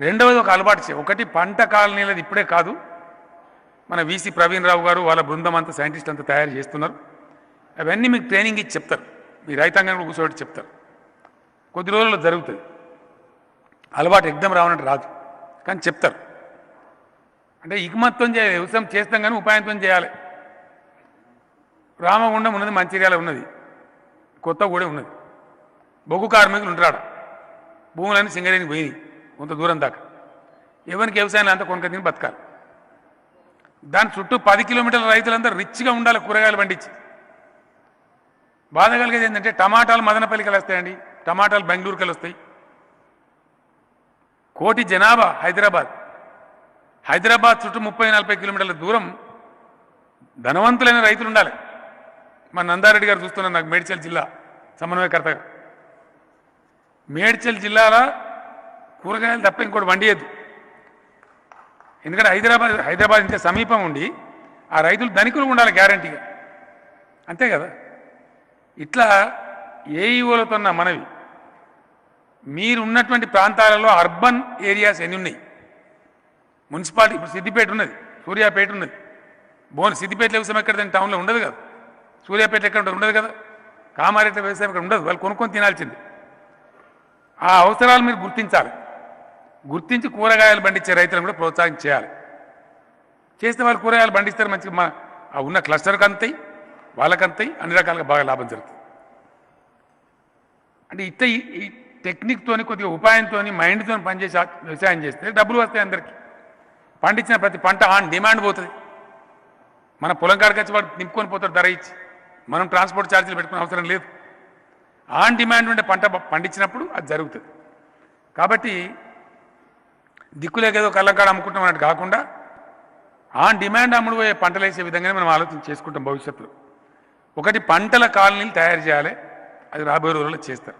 రెండవది ఒక అలవాటు చే ఒకటి పంట కాలనీలది ఇప్పుడే కాదు. మన వీసీ ప్రవీణ్ రావు గారు వాళ్ళ బృందం అంతా సైంటిస్ట్ అంతా తయారు చేస్తున్నారు. అవన్నీ మీకు ట్రైనింగ్ ఇచ్చి చెప్తారు. మీ రైతాంగంలో కూడా కూర్చోబెట్టి చెప్తారు. కొద్ది రోజుల్లో జరుగుతుంది. అలవాటు ఎగ్దం రావనట్టు రాదు. కానీ చెప్తారు. అంటే ఇకమత్వం చేయాలి. వ్యవసాయం చేస్తాం కానీ ఉపాయంతో చేయాలి. రామగుండం ఉన్నది మంచిర్యాల ఉన్నది. కొత్తగూడెం ఉన్నది. బొగ్గు కార్మికులు ఉంటారు భూములన్నీ సింగరేణికి పోయినాయి. కొంత దూరం దాకా. ఎవరికి వ్యవసాయం అంతా కొనక తిని బతకాలి. దాని చుట్టూ పది కిలోమీటర్ల రైతులంతా రిచ్గా ఉండాలి కూరగాయలు పండించి. బాధ కలిగేది ఏంటంటే టమాటాలు మదనపల్లికి వస్తాయండి టమాటాలు బెంగళూరుకి వస్తాయి కోటి జనాభా హైదరాబాద్. హైదరాబాద్ చుట్టూ ముప్పై నలభై కిలోమీటర్ల దూరం ధనవంతులైన రైతులు ఉండాలి. మా నందారెడ్డి గారు చూస్తున్నారు నాకు మేడ్చల్ జిల్లా సమన్వయకర్తగా. మేడ్చల్ జిల్లాలో కూరగాయలు తప్ప ఇంకోటి వండియద్దు. ఎందుకంటే హైదరాబాద్ హైదరాబాద్ ఇంత సమీపం ఉండి ఆ రైతులు ధనికులు ఉండాలి గ్యారంటీగా. అంతే కదా? ఇట్లా ఏఈఓలతోన్న మనవి మీరు ఉన్నటువంటి ప్రాంతాలలో అర్బన్ ఏరియాస్ ఎన్ని ఉన్నాయి? మున్సిపాలిటీ ఇప్పుడు సిద్దిపేట ఉన్నది సూర్యాపేట ఉన్నది. బోన్ సిద్దిపేట వ్యవసాయం ఎక్కడ టౌన్లో ఉండదు కదా? సూర్యాపేట ఎక్కడ ఉంటుంది? ఉండదు కదా? కామారెడ్డి వ్యవసాయం ఇక్కడ ఉండదు? వాళ్ళు కొనుక్కొని తినాల్సింది. ఆ అవసరాలు మీరు గుర్తించాలి. గుర్తించి కూరగాయలు పండించే రైతులను కూడా ప్రోత్సాహం చేయాలి. చేస్తే వాళ్ళు కూరగాయలు పండిస్తారు మంచిగా మా ఆ ఉన్న క్లస్టర్కి అంతాయి వాళ్ళకి అంతాయి అన్ని రకాలుగా బాగా లాభం జరుగుతుంది. అంటే ఇట్ట ఈ- టెక్నిక్తో టెక్నిక్తోని కొద్దిగా ఉపాయంతో మైండ్తో పనిచేసి వ్యవసాయం చేస్తే డబ్బులు వస్తాయి అందరికీ. పండించిన ప్రతి పంట ఆన్ డిమాండ్ పోతుంది. మన పొలం కాడికి వచ్చి వాడు నింపుకొని పోతాడు ధర ఇచ్చి. మనం ట్రాన్స్పోర్ట్ ఛార్జీలు పెట్టుకునే అవసరం లేదు. ఆన్ డిమాండ్ ఉండే పంట పండించినప్పుడు అది జరుగుతుంది. కాబట్టి దిక్కులేకేదో కళ్ళకాడ అమ్ముకుంటాం అన్నట్టు కాకుండా ఆన్ డిమాండ్ అమ్ముడు పోయే పంటలు వేసే విధంగానే మనం ఆలోచన చేసుకుంటాం భవిష్యత్తులో. ఒకటి పంటల కాలనీలు తయారు చేయాలి అది రాబోయే రోజుల్లో చేస్తారు.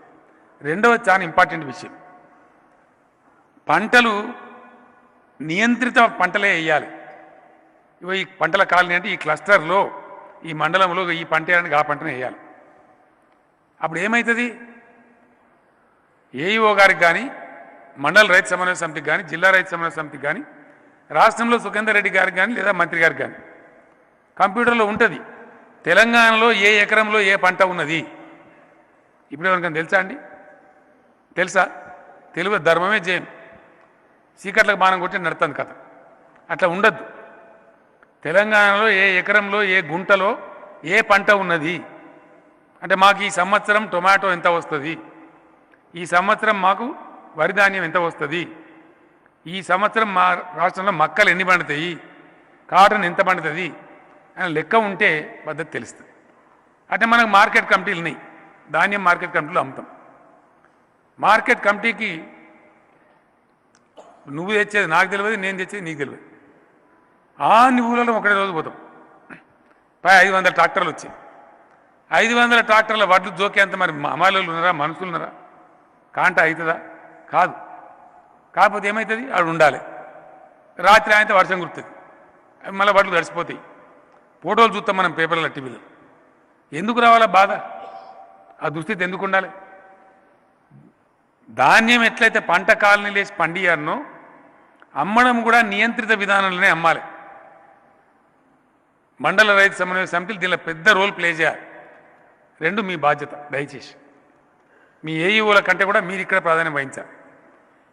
రెండవది చాలా ఇంపార్టెంట్ విషయం. పంటలు నియంత్రిత పంటలే వేయాలి. ఇగో ఈ పంటల కాలనీ అంటే ఈ క్లస్టర్లో ఈ మండలంలో ఈ పంట వేయడానికి ఆ పంటనే వేయాలి. అప్పుడు ఏమవుతుంది ఏఈఓ గారికి కానీ మండల రైతు సమన్వయ సమితికి కానీ జిల్లా రైతు సమన్వయ సమితికి కానీ రాష్ట్రంలో సుఖేందర్ రెడ్డి గారికి కానీ లేదా మంత్రి గారికి కానీ కంప్యూటర్లో ఉంటుంది. తెలంగాణలో ఏ ఎకరంలో ఏ పంట ఉన్నది? ఇప్పుడు ఎవరికైనా తెలుసా అండి? తెలుసా? తెలుగు ధర్మమే జయం. చీకట్లకు బాణం కొట్టి నడుతుంది కథ. అట్లా ఉండద్దు. తెలంగాణలో ఏ ఎకరంలో ఏ గుంటలో ఏ పంట ఉన్నది? అంటే మాకు ఈ సంవత్సరం టొమాటో ఎంత వస్తుంది? ఈ సంవత్సరం మాకు వరి ధాన్యం ఎంత వస్తుంది? ఈ సంవత్సరం మా రాష్ట్రంలో మక్కలు ఎన్ని పండుతాయి? కాటన్ ఎంత పండుతుంది? అని లెక్క ఉంటే పద్ధతి తెలుస్తుంది. అంటే మనకు మార్కెట్ కమిటీలు ఉన్నాయి. ధాన్యం మార్కెట్ కమిటీలో అమ్ముతాం. మార్కెట్ కమిటీకి నువ్వు తెచ్చేది నాకు తెలియదు నేను తెచ్చేది నీకు తెలియదు. ఆ నువ్వులలో ఒకటే రోజు పోతాం. పై ఐదు వందల ట్రాక్టర్లు వచ్చాయి. ఐదు వందల ట్రాక్టర్ల వడ్లు జోకేంత మరి అమాయలు ఉన్నారా? మనుషులు ఉన్నారా? కాంట అవుతుందా? కాదు. కాకపోతే ఏమవుతుంది ఆడు ఉండాలి. రాత్రి అయితే వర్షం గుర్తుంది మళ్ళీ వడ్లు తడిసిపోతాయి. ఫోటోలు చూస్తాం మనం పేపర్ల టీవీలో ఎందుకు రావాలా బాధ? ఆ దుస్థితి ఎందుకు ఉండాలి? ధాన్యం ఎట్లయితే పంట కాలనీ లేచి పండియారనో అమ్మడం కూడా నియంత్రిత విధానంలోనే అమ్మాలి. మండల రైతు సమన్వయ సమితిలు దీనిలో పెద్ద రోల్ ప్లే చేయాలి. రెండు మీ బాధ్యత దయచేసి. మీ ఏఈఓల కంటే కూడా మీరు ఇక్కడ ప్రాధాన్యం వహించాలి.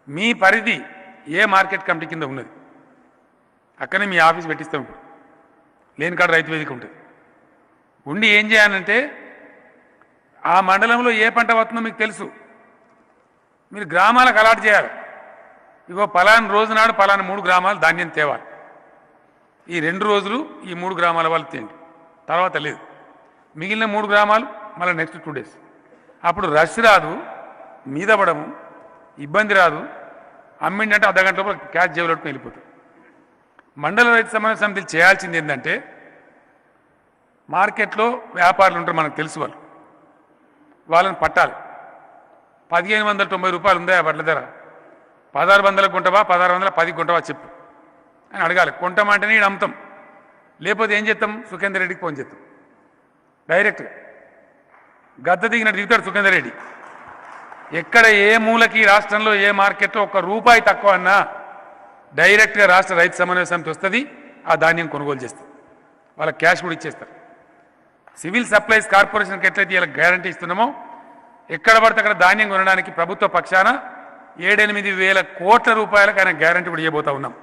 మీ పరిధి ఏ మార్కెట్ కమిటీ కింద ఉన్నది? అక్కడనే మీ ఆఫీస్ పెట్టిస్తాం ఇప్పుడు. లేని కాడ రైతు వేదిక ఉంటుంది. ఉండి ఏం చేయాలంటే ఆ మండలంలో ఏ పంట వస్తుందో మీకు తెలుసు. మీరు గ్రామాలకు అలాట్ చేయాలి. ఇగో పలానా రోజు నాడు పలానా మూడు గ్రామాలు ధాన్యం తేవాలి. ఈ రెండు రోజులు ఈ మూడు గ్రామాల వాళ్ళు తేండి. తర్వాత లేదు. మిగిలిన మూడు గ్రామాలు మళ్ళీ నెక్స్ట్ టూ డేస్. అప్పుడు రష్ రాదు మీద పడము ఇబ్బంది రాదు. అమ్మిండంటే అర్ధ గంట లోపల క్యాష్ జేబులు పెట్టుకుని వెళ్ళిపోతుంది మండల రైతు సమన్వయ సమితిలు చేయాల్సింది ఏంటంటే మార్కెట్లో వ్యాపారులు ఉంటారు మనకు తెలుసు వాళ్ళు. వాళ్ళని పట్టాలి. పదిహేను వందల తొంభై రూపాయలు ఉందా ఆ ధర? పదహారు వందలకు కొంటవా పదహారు వందల పది కొంటవా చెప్పు. అని అడగాలి. కొంటమంటేనే ఈడ అమ్ముతాం. లేకపోతే ఏం చేస్తాం? సుఖేందర్ రెడ్డికి ఫోన్ చేస్తాం. డైరెక్ట్గా. గద్ద దిగినట్టు దిగుతాడు సుఖేందర్ రెడ్డి. ఎక్కడ ఏ మూలకి రాష్ట్రంలో ఏ మార్కెట్లో ఒక్క రూపాయి తక్కువ అన్నా డైరెక్ట్గా రాష్ట్ర రైతు సమన్వయ సమితి వస్తుంది ఆ ధాన్యం కొనుగోలు చేస్తుంది. వాళ్ళకి క్యాష్ కూడా ఇచ్చేస్తారు. సివిల్ సప్లైస్ కార్పొరేషన్కి ఎట్లయితే ఇలా గ్యారంటీ ఇస్తున్నామో ఎక్కడ పడితే అక్కడ ధాన్యం కొనడానికి ప్రభుత్వ పక్షాన ఏడెనిమిది వేల కోట్ల రూపాయలకు ఆయన గ్యారంటీ కూడా ఇవ్వబోతా ఉన్నాం.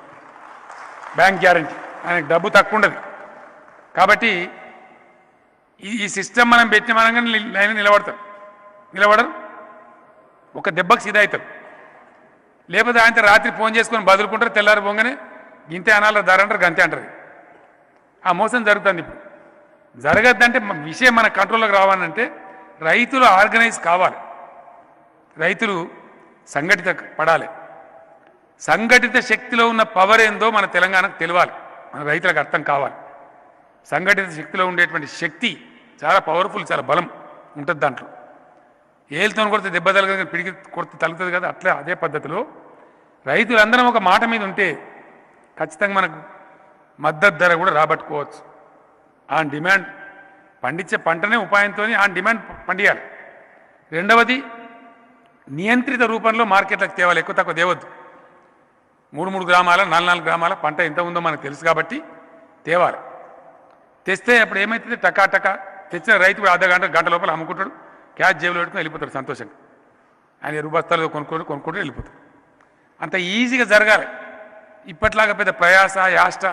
Bank guarantee. ఆయనకు డబ్బు తక్కువ ఉండదు. కాబట్టి ఈ ఈ సిస్టమ్ మనం పెట్టిన మనంగా ఆయన నిలబడతాం. నిలబడరు? ఒక దెబ్బకు సీదా అవుతారు. లేకపోతే ఆయన రాత్రి ఫోన్ చేసుకొని బదులుకుంటారు తెల్లారి పొంగనే గింతే అనాల ధర అంటారు గంతే అంటారు. ఆ మోసం జరుగుతుంది ఇప్పుడు. జరగద్దంటే విషయం మన కంట్రోల్లోకి రావాలంటే రైతులు ఆర్గనైజ్ కావాలి. రైతులు సంఘటిత పడాలి. సంఘటిత శక్తిలో ఉన్న పవర్ ఏందో మన తెలంగాణకు తెలియాలి. మన రైతులకు అర్థం కావాలి. సంఘటిత శక్తిలో ఉండేటువంటి శక్తి చాలా పవర్ఫుల్ చాలా బలం ఉంటుంది దాంట్లో. ఏళ్ళతో కొడితే దెబ్బ తలగదు పిడికి కొడితే తలుగుతుంది కదా అట్లా అదే పద్ధతిలో రైతులందరం ఒక మాట మీద ఉంటే ఖచ్చితంగా మనకు మద్దతు ధర కూడా రాబట్టుకోవచ్చు. ఆ డిమాండ్ పండించే పంటనే ఉపాయంతో ఆ డిమాండ్ పండియాలి. రెండవది నియంత్రిత రూపంలో మార్కెట్లకు తేవాలి ఎక్కువ తక్కువ తేవద్దు. మూడు మూడు గ్రామాల నాలుగు నాలుగు గ్రామాల పంట ఎంత ఉందో మనకు తెలుసు కాబట్టి తేవాలి. తెస్తే అప్పుడు ఏమవుతుంది టకా టకా తెచ్చిన రైతు కూడా అర్ధ గంట గంట లోపల అమ్ముకుంటాడు. క్యాష్ జేబులో పెట్టుకుని వెళ్ళిపోతాడు సంతోషంగా. ఆయన ఎరువు బస్తాలు కొనుక్కొని కొనుక్కుంటూ వెళ్ళిపోతాడు. అంత ఈజీగా జరగాలి. ఇప్పట్లాగా పెద్ద ప్రయాస యాష్ట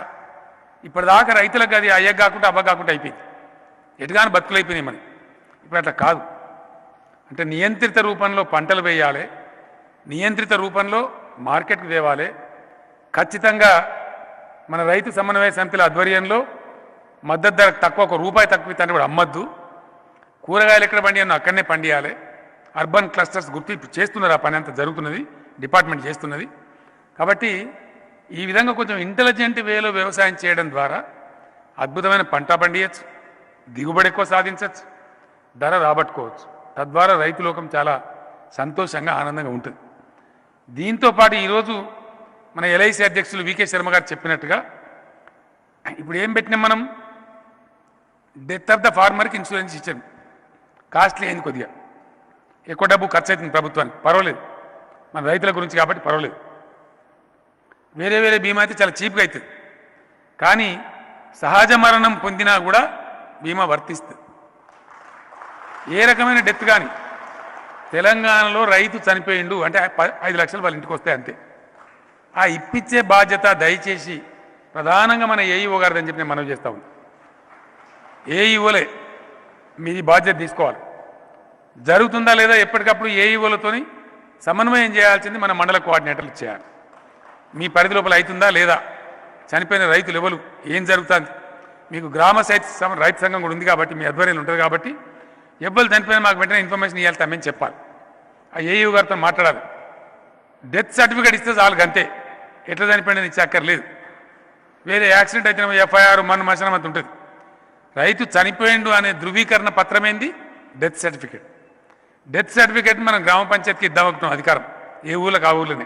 ఇప్పటిదాకా రైతులకు అది అయ్య కాకుండా అవ్వ కాకుండా అయిపోయింది. ఎటుగాని బతుకులు అయిపోయినాయి మనకి ఇప్పుడు అట్లా కాదు. అంటే నియంత్రిత రూపంలో పంటలు వేయాలి నియంత్రిత రూపంలో మార్కెట్కి తేవాలి ఖచ్చితంగా మన రైతు సమన్వయ సమితిల ఆధ్వర్యంలో మద్దతు ధర తక్కువ ఒక రూపాయి తక్కువ ఇస్తాను కూడా అమ్మద్దు. కూరగాయలు ఎక్కడ పండియన్నో అక్కడనే పండియాలి. అర్బన్ క్లస్టర్స్ గుర్తు చేస్తున్నారు ఆ పని అంతా జరుగుతున్నది డిపార్ట్మెంట్ చేస్తున్నది. కాబట్టి ఈ విధంగా కొంచెం ఇంటెలిజెంట్ వేలో వ్యవసాయం చేయడం ద్వారా అద్భుతమైన పంట పండియచ్చు దిగుబడి ఎక్కువ సాధించవచ్చు ధర రాబట్టుకోవచ్చు. తద్వారా రైతు లోకం చాలా సంతోషంగా ఆనందంగా ఉంటుంది. దీంతో పాటు ఈరోజు మన ఎల్ఐసి అధ్యక్షులు వికే శర్మ గారు చెప్పినట్టుగా ఇప్పుడు ఏం పెట్టినాం మనం? డెత్ ఆఫ్ ద ఫార్మర్కి ఇన్సూరెన్స్ ఇచ్చాం కాస్ట్లీ అయింది కొద్దిగా. ఎక్కువ డబ్బు ఖర్చు అవుతుంది ప్రభుత్వానికి. పర్వాలేదు. మన రైతుల గురించి కాబట్టి పర్వాలేదు. వేరే వేరే బీమా అయితే చాలా చీప్గా అవుతుంది. కానీ సహజ మరణం పొందినా కూడా బీమా వర్తిస్తుంది. ఏ రకమైన డెత్ కానీ తెలంగాణలో రైతు చనిపోయిండు అంటే ప- ఐదు లక్షలు వాళ్ళ ఇంటికి వస్తాయి అంతే. ఆ ఇప్పించే బాధ్యత దయచేసి ప్రధానంగా మన ఏఈఓ గారిదని చెప్పి నేను మనవి చేస్తా ఉన్నాను ఏఈఓలే మీది బాధ్యత తీసుకోవాలి. జరుగుతుందా లేదా ఎప్పటికప్పుడు ఏఈఓలతోని సమన్వయం చేయాల్సింది మన మండల కోఆర్డినేటర్లు చేయాలి. మీ పరిధి లోపల అవుతుందా లేదా? చనిపోయిన రైతులు ఎవరు? ఏం జరుగుతుంది? మీకు గ్రామ సైట్ రైతు సంఘం కూడా ఉంది కాబట్టి మీ ఆధ్వర్యంలో ఉంటుంది కాబట్టి ఎవరు చనిపోయినా మాకు వెంటనే ఇన్ఫర్మేషన్ ఇవ్వాలి తమ్మని చెప్పాలి. ఆ ఏఈఓ గారితో మాట్లాడాలి. డెత్ సర్టిఫికేట్ ఇస్తే చాలు అంతే ఎట్లా చనిపోయిందని ఇచ్చే అక్కర్లేదు వేరే యాక్సిడెంట్ అయితే ఎఫ్ఐఆర్ మన మసనం అంత ఉంటుంది. రైతు చనిపోయిండు అనే ధృవీకరణ పత్రం ఏంది డెత్ సర్టిఫికేట్ డెత్ సర్టిఫికేట్ మనం గ్రామ పంచాయతీకి ఇద్దాం అధికారం. ఏ ఊళ్ళకి ఆ ఊళ్ళోనే.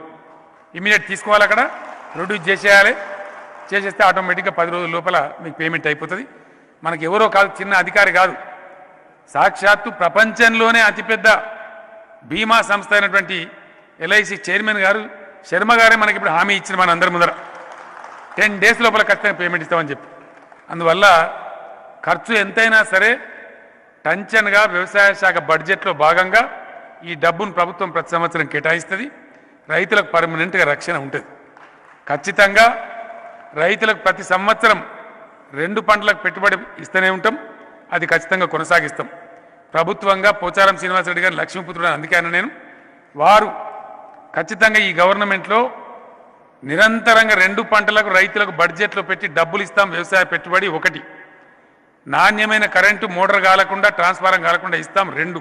ఇమీడియట్ తీసుకోవాలి అక్కడ ప్రొడ్యూస్ చేసేయాలి. చేసేస్తే ఆటోమేటిక్గా పది రోజుల లోపల మీకు పేమెంట్ అయిపోతుంది. మనకి ఎవరో కాదు చిన్న అధికారి కాదు. సాక్షాత్తు ప్రపంచంలోనే అతిపెద్ద బీమా సంస్థ అయినటువంటి ఎల్ఐసి చైర్మన్ గారు శర్మ గారే మనకి ఇప్పుడు హామీ ఇచ్చిన మన అందరి ముందర. టెన్ డేస్ లోపల ఖచ్చితంగా పేమెంట్ ఇస్తామని చెప్పి. అందువల్ల ఖర్చు ఎంతైనా సరే టంచన్గా వ్యవసాయ శాఖ బడ్జెట్లో భాగంగా ఈ డబ్బును ప్రభుత్వం ప్రతి సంవత్సరం కేటాయిస్తుంది. రైతులకు పర్మనెంట్గా రక్షణ ఉంటుంది. ఖచ్చితంగా రైతులకు ప్రతి సంవత్సరం రెండు పంటలకు పెట్టుబడి ఇస్తూనే ఉంటాం. అది ఖచ్చితంగా కొనసాగిస్తాం. ప్రభుత్వంగా పోచారం శ్రీనివాసరెడ్డి గారు లక్ష్మీపుత్రుడు అందుకేనా నేను. వారు ఖచ్చితంగా ఈ గవర్నమెంట్లో నిరంతరంగా రెండు పంటలకు రైతులకు బడ్జెట్లో పెట్టి డబ్బులు ఇస్తాం. వ్యవసాయ పెట్టుబడి ఒకటి. నాణ్యమైన కరెంటు మోటార్ కాలకుండా ట్రాన్స్ఫారం కాలకుండా ఇస్తాం రెండు.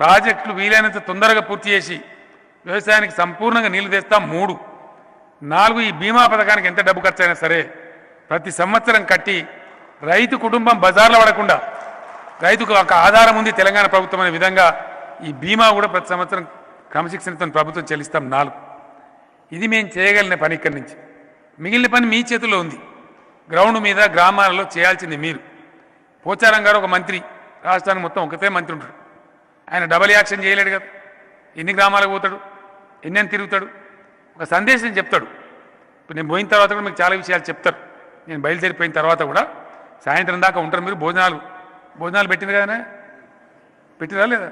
ప్రాజెక్టులు వీలైనంత తొందరగా పూర్తి చేసి వ్యవసాయానికి సంపూర్ణంగా నీళ్ళు తెస్తాం మూడు. నాలుగు ఈ బీమా పథకానికి ఎంత డబ్బు ఖర్చు అయినా సరే ప్రతి సంవత్సరం కట్టి రైతు కుటుంబం బజార్లో పడకుండా రైతుకు ఒక ఆధారం ఉంది తెలంగాణ ప్రభుత్వం అనే విధంగా ఈ బీమా కూడా ప్రతి సంవత్సరం క్రమశిక్షణతో ప్రభుత్వం చెల్లిస్తాం నాలుగు. ఇది మేము చేయగలిగిన పని ఇక్కడి నుంచి. మిగిలిన పని మీ చేతిలో ఉంది. గ్రౌండ్ మీద గ్రామాలలో చేయాల్సింది మీరు. పోచారం గారు ఒక మంత్రి రాష్ట్రానికి మొత్తం ఒకతే మంత్రి ఉంటాడు ఆయన డబల్ యాక్షన్ చేయలేడు కదా. ఎన్ని గ్రామాలకు పోతాడు? ఎన్నెన్ని తిరుగుతాడు? ఒక సందేశం చెప్తాడు. ఇప్పుడు నేను పోయిన తర్వాత కూడా మీకు చాలా విషయాలు చెప్తారు నేను బయలుదేరిపోయిన తర్వాత కూడా సాయంత్రం దాకా ఉంటారు మీరు భోజనాలు. భోజనాలు పెట్టింది కదా పెట్టిరా లేదా?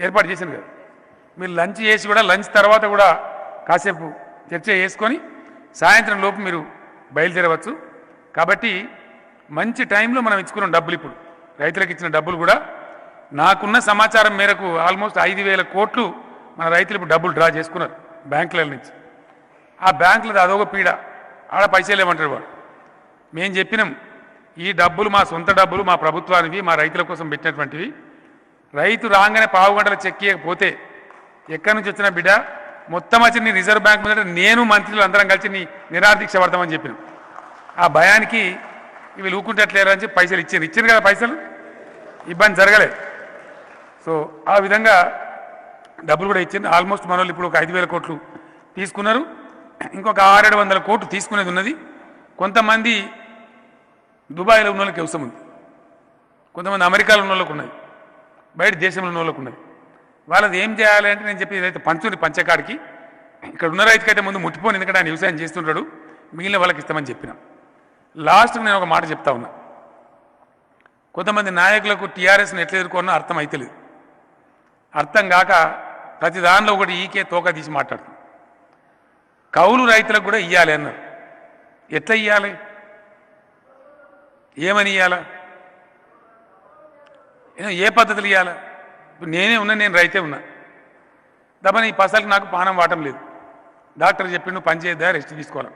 ఏర్పాటు చేసింది కదా. మీరు లంచ్ చేసి కూడా లంచ్ తర్వాత కూడా కాసేపు చర్చ చేసుకొని సాయంత్రం లోపు మీరు బయలుదేరవచ్చు. కాబట్టి మంచి టైంలో మనం ఇచ్చుకున్నాం డబ్బులు ఇప్పుడు. రైతులకు ఇచ్చిన డబ్బులు కూడా. నాకున్న సమాచారం మేరకు ఆల్మోస్ట్ ఐదు వేల కోట్లు మన రైతులు ఇప్పుడు డబ్బులు డ్రా చేసుకున్నారు బ్యాంకుల నుంచి. ఆ బ్యాంకులది అదొక పీడ. ఆడ పైసలు ఏమంటారు వాడు మేము చెప్పినాం ఈ డబ్బులు మా సొంత డబ్బులు మా ప్రభుత్వానివి మా రైతుల కోసం పెట్టినటువంటివి. రైతు రాగానే పావు గంటల చెక్ ఇవ్వకపోతే ఎక్కడి నుంచి వచ్చిన బిడ్డ మొత్తం వచ్చి నీ రిజర్వ్ బ్యాంక్ మీద నేను మంత్రులు అందరం కలిసి నీ నిరాదీక్ష పడతామని చెప్పిన. ఆ భయానికి వీళ్ళు ఊకుంటట్లేరు అని చెప్పి పైసలు ఇచ్చారు ఇచ్చారు కదా పైసలు? ఇబ్బంది జరగలేదు సో ఆ విధంగా డబ్బులు కూడా ఇచ్చింది ఆల్మోస్ట్ మన వాళ్ళు ఇప్పుడు ఒక ఐదు వేల కోట్లు తీసుకున్నారు. ఇంకొక ఆరేడు వందల కోట్లు తీసుకునేది ఉన్నది. కొంతమంది దుబాయ్లో ఉన్న వాళ్ళకి అవసరం ఉంది. కొంతమంది అమెరికాలో ఉన్న వాళ్ళకు ఉన్నది బయట దేశంలో ఉన్న వాళ్ళకు ఉన్నది వాళ్ళది ఏం చేయాలి అంటే నేను చెప్పి ఇదైతే పంచుని పంచకాడికి ఇక్కడ ఉన్న రైతుకైతే ముందు ముట్టిపోను ఎందుకంటే ఆయన వ్యవసాయం చేస్తుంటాడు మిగిలిన వాళ్ళకి ఇస్తామని చెప్పిన. లాస్ట్కి నేను ఒక మాట చెప్తా ఉన్నా. కొంతమంది నాయకులకు టీఆర్ఎస్ని ఎట్లా ఎదుర్కొన్నా అర్థం అవుతలేదు అర్థం కాక ప్రతి దానిలో ఒకటి ఈకే తోక తీసి మాట్లాడుతుంది కౌలు రైతులకు కూడా ఇయ్యాలి అన్నారు. ఎట్లా ఇయ్యాలి? ఏమని ఇయ్యాలా? ఏ- ఏ పద్ధతులు ఇవ్వాలా నేనే ఉన్నా నేను రైతే ఉన్నా. దమని ఈ పసలకు నాకు పానం వాటం లేదు. డాక్టర్ చెప్పిండు పని చేయద్దా రెస్ట్ తీసుకోవాలి?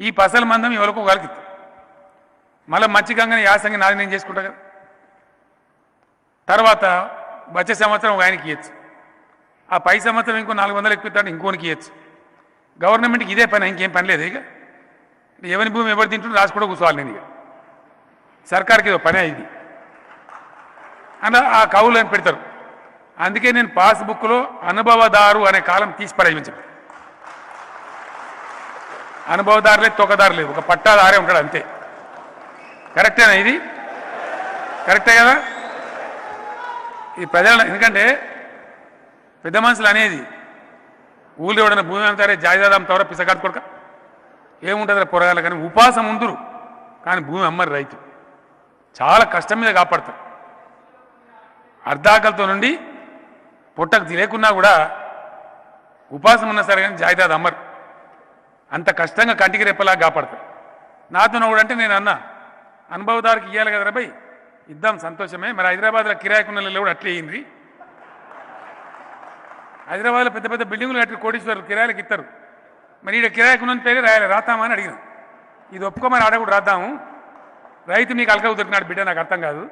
ఈ పసల మందం ఎవరికో వాళ్ళకి మళ్ళీ మచ్చికంగానే యాసంగి నాది నేను చేసుకుంటా కదా. తర్వాత వచ్చే సంవత్సరం ఒక ఆయనకి ఇవ్వచ్చు ఆ పై సంవత్సరం ఇంకో నాలుగు వందలు ఎక్కువ ఇంకోనికి ఇవ్వచ్చు గవర్నమెంట్కి ఇదే పని ఇంకేం పని లేదు ఇక. ఎవరి భూమి ఎవరు తింటుంటే రాసి కూర్చోవాలి నేను ఇక. సర్కార్కి ఇదో పనే ఇది. అని ఆ కవులు అని పెడతారు? అందుకే నేను పాస్బుక్లో అనుభవదారు అనే కాలం తీసి పడేయించాను అనుభవదారు లేదు తొక్కదారు లేదు ఒక పట్టాదారే ఉంటాడు అంతే. కరెక్టేనా ఇది? కరెక్టే కదా? ఈ ప్రజల ఎందుకంటే పెద్ద మనుషులు అనేది ఊళ్ళో ఎవడైనా భూమి అంతారే జాయిదాదాం తవర పిసగాడు కొడక? ఏముంటుంది పొరగాల కానీ ఉపాసం ఉందరు కానీ భూమి అమ్మరు రైతు. చాలా కష్టం మీద కాపాడతారు. అర్ధాకలతో నుండి పొట్టకు తినేకున్నా కూడా ఉపాసం ఉన్నా సరే కానీ జాయిదాద్ అమ్మరు అంత కష్టంగా కంటికి రెప్పలా కాపాడతారు నాతో కూడా అంటే నేను అన్నా అనుభవదారికి ఇవ్వాలి కదరా భయ్ ఇద్దాం సంతోషమే. మరి హైదరాబాద్లో కిరాయికున్న కూడా అట్లే అయింది. హైదరాబాద్లో పెద్ద పెద్ద బిల్డింగులు కట్టి కోటీశ్వరులు కిరాయలకు ఇస్తారు మరి ఈడ కిరాయకున్న పేరే రాయాలి రాతామా అని అడిగిన. ఇది ఒప్పుకోమని ఆడ కూడా రాద్దాము. రైతు నీకు అలకవు దొరికినాడు బిడ్డ నాకు అర్థం కాదు.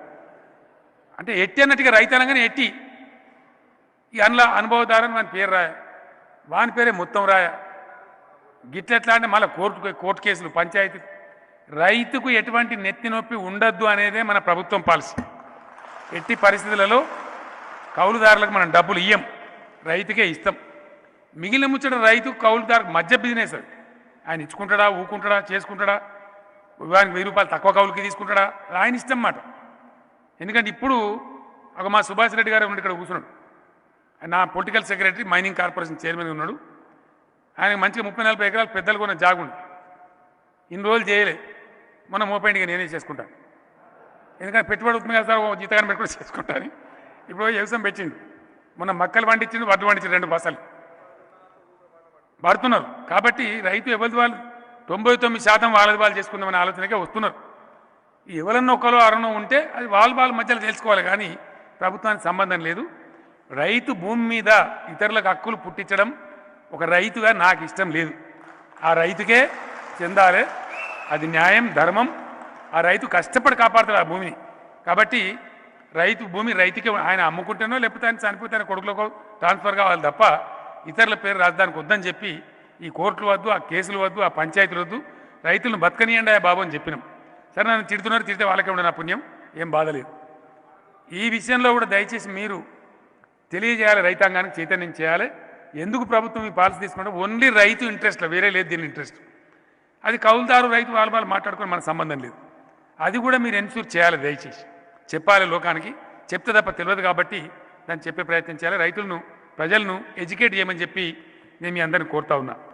అంటే ఎట్టి అన్నట్టుగా రైతు అనగానే ఎట్టి. ఈ అందులో అనుభవదారని వాని పేరు రాయ. వాని పేరే మొత్తం రాయ. గిట్లెట్లా అంటే మళ్ళీ కోర్టు కోర్టు కేసులు పంచాయతీ రైతుకు ఎటువంటి నెత్తి నొప్పి ఉండద్దు అనేదే మన ప్రభుత్వం పాలసీ. ఎట్టి పరిస్థితులలో కౌలుదారులకు మనం డబ్బులు ఇయ్యం. రైతుకే ఇస్తాం. మిగిలిన ముచ్చట రైతు కౌలుదారుకు మధ్య బిజినెస్ అది. ఆయన ఇచ్చుకుంటాడా ఊకుంటాడా చేసుకుంటాడా? వానికి వెయ్యి రూపాయలు తక్కువ కౌలుకి తీసుకుంటాడా? ఆయన ఇష్టం మాట. ఎందుకంటే ఇప్పుడు ఒక మా సుభాష్ రెడ్డి గారు ఉన్నాడు ఇక్కడ కూర్చున్నాడు. ఆయన నా political secretary mining corporation chairman ఉన్నాడు. ఆయన మంచిగా ముప్పై నలభై ఎకరాలు పెద్దలు కొన్న జాగుండు ఇన్ని రోజులు చేయలే. మనం మోపేంటిగా నేనే చేసుకుంటాను ఎందుకంటే పెట్టుబడి ఉత్తమ కదా సార్ ఓ పెట్టుకుని చేసుకుంటాను ఇప్పుడు వ్యవసాయం పెట్టిండు. మొన్న మక్కలు పండించిండు వడ్లు పండించిండు రెండు బసలు పడుతున్నారు కాబట్టి రైతు ఎవరిది వాళ్ళు? తొంభై తొమ్మిది శాతం వాళ్ళది వాళ్ళు చేసుకుందామనే ఆలోచనకే వస్తున్నారు. ఎవరన్నా ఒకరు అరణం ఉంటే అది వాళ్ళ వాళ్ళ మధ్యలో తెలుసుకోవాలి కానీ ప్రభుత్వానికి సంబంధం లేదు. రైతు భూమి మీద ఇతరులకు హక్కులు పుట్టించడం ఒక రైతుగా నాకు ఇష్టం లేదు. ఆ రైతుకే చెందాలి అది న్యాయం ధర్మం. ఆ రైతు కష్టపడి కాపాడుతాడు ఆ భూమిని. కాబట్టి రైతు భూమి రైతుకే ఆయన అమ్ముకుంటేనో లేకపోతే ఆయన చనిపోతే ఆయన కొడుకులకు ట్రాన్స్ఫర్ కావాలి తప్ప ఇతరుల పేరు రాజధానికి వద్దని చెప్పి ఈ కోర్టులు వద్దు ఆ కేసులు వద్దు ఆ పంచాయతీలు వద్దు రైతులను బతకనియండి ఆ బాబు అని చెప్పినాం. సరే నన్ను తిడుతున్నారు తిడితే వాళ్ళకే ఉండే నా పుణ్యం. ఏం బాధలేదు ఈ విషయంలో కూడా దయచేసి మీరు తెలియజేయాలి రైతాంగానికి చైతన్యం చేయాలి. ఎందుకు ప్రభుత్వం ఈ పాలసీ తీసుకుంటే ఓన్లీ రైతు ఇంట్రెస్ట్లో వేరే లేదు దీని ఇంట్రెస్ట్. అది కౌలుదారు రైతు వాళ్ళ వాళ్ళు మాట్లాడుకుని మన సంబంధం లేదు. అది కూడా మీరు ఎన్ష్యూర్ చేయాలి దయచేసి. చెప్పాలి లోకానికి. చెప్తే తప్ప తెలియదు కాబట్టి దాన్ని చెప్పే ప్రయత్నం చేయాలి. రైతులను ప్రజలను ఎడ్యుకేట్ చేయమని చెప్పి నేను మీ అందరిని కోరుతా ఉన్నా.